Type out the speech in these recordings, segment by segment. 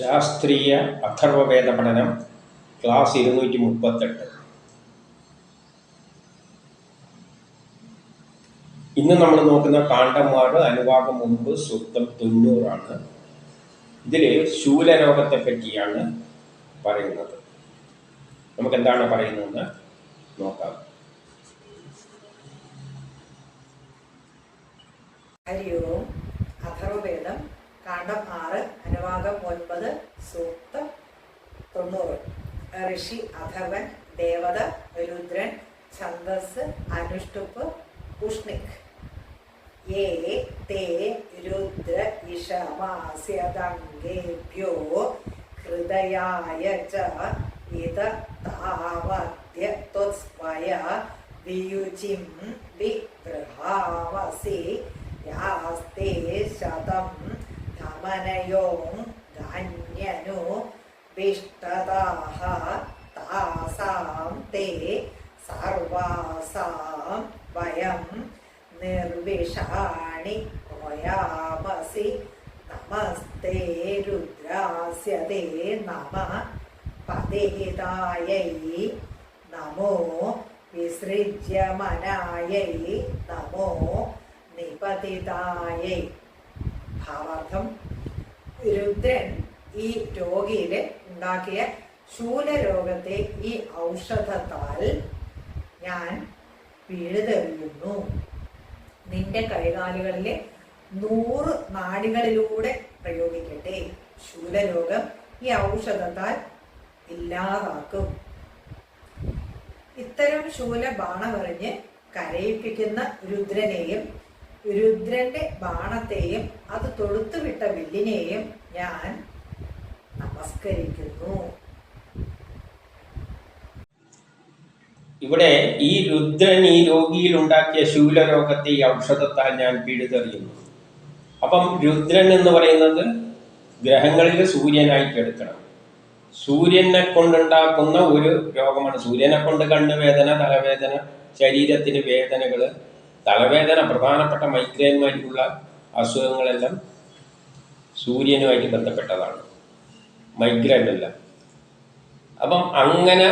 ശാസ്ത്രീയ അഥർവവേദ പഠനം ക്ലാസ് ഇരുന്നൂറ്റി മുപ്പത്തെട്ട് ഇന്ന് നമ്മൾ നോക്കുന്ന കാണ്ടന്മാർ അനുവാദം മുമ്പ് സുത്തം തൊണ്ണൂറാണ്. ഇതിൽ ശൂലരോഗത്തെ പറ്റിയാണ് പറയുന്നത്. നമുക്ക് എന്താണ് പറയുന്നതെന്ന് നോക്കാം. ഹരി ഓം അഥർവവേദം കാണ്ഡം ആറ് അനുവാദം ഒൻപത് സൂക്തം തൊണ്ണൂറ്. ഋഷി അഥർവൻ ദേവത രുദ്രൻ ഛന്ദസ് അനുഷ്ടുപ്പ് ഉഷ്ണിക്. ഏ തേ രുദ്ര ഇഷമാസ്യതംഗേഭ്യോ ഹൃദയായ ച ഇത താവദ്യ ത്വസ്വയ വിയുചിം വിഗൃഹാവസി യാസ്തേ ശതം ധമനയോ ഗാന്യനു വിഷ്ടതാഹ താസാം തേ സർവാസാം വയം നിർവിഷാണി ഹോയാമസി നമസ്തേ രുദ്രാസ്യ തേ നമ പതേതായൈ നമോ വിസൃജ്യമനായൈ നമോ നിപതിതായൈ ഭാവാർത്ഥം രുദ്രൻ ഈ രോഗിയിൽ ഉണ്ടാക്കിയ ശൂലരോഗത്തെ ഈ ഔഷധത്താൽ ഞാൻ പിഴുതെറിയുന്നു നിന്റെ കൈകാലുകളിലെ നൂറ് നാടികളിലൂടെ പ്രയോഗിക്കട്ടെ. ശൂലരോഗം ഈ ഔഷധത്താൽ ഇല്ലാതാക്കും. ഇത്തരം ശൂല ബാണമെറിഞ്ഞ് കരയിപ്പിക്കുന്ന രുദ്രനെയും രുദ്രന്റെ ബാണത്തെയും അത് തൊടുത്തുവിട്ട വില്ലിനെയും ഞാൻ നമസ്കരിക്കുന്നു. ഇവിടെ ഈ രുദ്രൻ ഈ രോഗിയിൽ ഉണ്ടാക്കിയ ശൂലരോഗത്തെ ഈ ഔഷധത്താൽ ഞാൻ പിഴുതെറിയുന്നു അപ്പം രുദ്രൻ എന്ന് പറയുന്നത് ഗ്രഹങ്ങളിൽ സൂര്യനായിട്ട് എടുക്കണം. സൂര്യനെ കൊണ്ടുണ്ടാക്കുന്ന ഒരു രോഗമാണ്. സൂര്യനെ കൊണ്ട് കണ്ണുവേദന തലവേദന ശരീരത്തിന് വേദനകൾ തലവേദന പ്രധാനപ്പെട്ട മൈഗ്രെയിനുമായിട്ടുള്ള അസുഖങ്ങളെല്ലാം സൂര്യനുമായിട്ട് ബന്ധപ്പെട്ടതാണ്. മൈഗ്രെയിൻ എല്ലാം അപ്പം അങ്ങനെ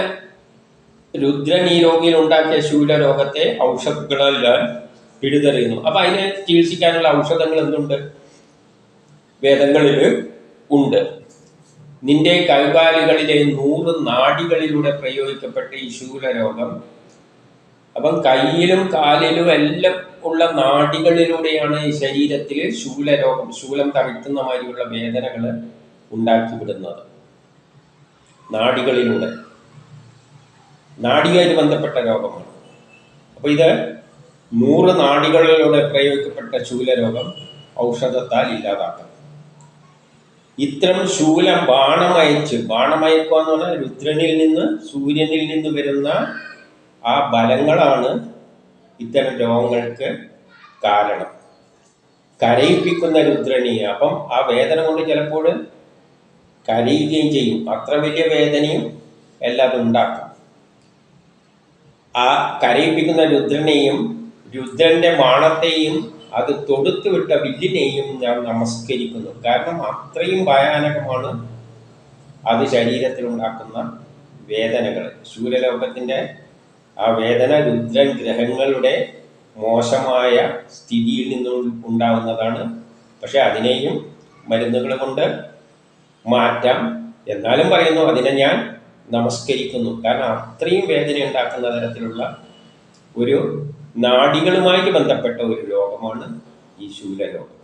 രുദ്രൻ ഈ രോഗിയിൽ ഉണ്ടാക്കിയ ശൂലരോഗത്തെ ഔഷധങ്ങളെല്ലാം പിടിതെറിയുന്നു അപ്പൊ അതിനെ ചികിത്സിക്കാനുള്ള ഔഷധങ്ങൾ എന്തുണ്ട്? വേദങ്ങളിൽ ഉണ്ട്. നിന്റെ കൈകാലുകളിലെ നൂറ് നാടികളിലൂടെ പ്രയോഗിക്കപ്പെട്ട ഈ ശൂലരോഗം അപ്പം കയ്യിലും കാലിലും എല്ലാം ഉള്ള നാടികളിലൂടെയാണ് ഈ ശരീരത്തിൽ ശൂലരോഗം ശൂലം തവിട്ടുന്ന മാതിരിയുള്ള വേദനകൾ ഉണ്ടാക്കി വിടുന്നത് നാടികളിലൂടെ. നാടിയായിട്ട് ബന്ധപ്പെട്ട രോഗമാണ്. അപ്പോൾ ഇത് നൂറ് നാടികളിലൂടെ പ്രയോഗിക്കപ്പെട്ട ശൂലരോഗം ഔഷധത്താൽ ഇല്ലാതാക്കാം ഇത്തരം ശൂലം ബാണമയച്ച് ബാണമയക്കുക എന്ന് പറഞ്ഞാൽ രുദ്രനിൽ നിന്ന് സൂര്യനിൽ നിന്ന് വരുന്ന ആ ബലങ്ങളാണ് ഇത്തരം രോഗങ്ങൾക്ക് കാരണം. കരയിപ്പിക്കുന്ന രുദ്രണി അപ്പം ആ വേദന കൊണ്ട് ചിലപ്പോൾ കരയുകയും ചെയ്യും. അത്ര വലിയ വേദനയും എല്ലാം ഉണ്ടാക്കും. ആ കരയിപ്പിക്കുന്ന രുദ്രനെയും രുദ്രന്റെ മാണത്തെയും അത് തൊടുത്തു വിട്ട വില്ലിനെയും ഞാൻ നമസ്കരിക്കുന്നു. കാരണം അത്രയും ഭയാനകമാണ് അത് ശരീരത്തിൽ ഉണ്ടാക്കുന്ന വേദനകൾ. ശൂലലോകത്തിന്റെ ആ വേദന രുദ്രൻ ഗ്രഹങ്ങളുടെ മോശമായ സ്ഥിതിയിൽ നിന്നും ഉണ്ടാവുന്നതാണ്. പക്ഷെ അതിനെയും മരുന്നുകൾ കൊണ്ട് മാറ്റാം. എന്നാലും പറയുന്നു അതിനെ ഞാൻ നമസ്കരിക്കുന്നു. കാരണം അത്രയും വേദന ഉണ്ടാക്കുന്ന തരത്തിലുള്ള ഒരു നാഡികളുമായിട്ട് ബന്ധപ്പെട്ട ഒരു രോഗമാണ് ഈ ശൂലരോഗം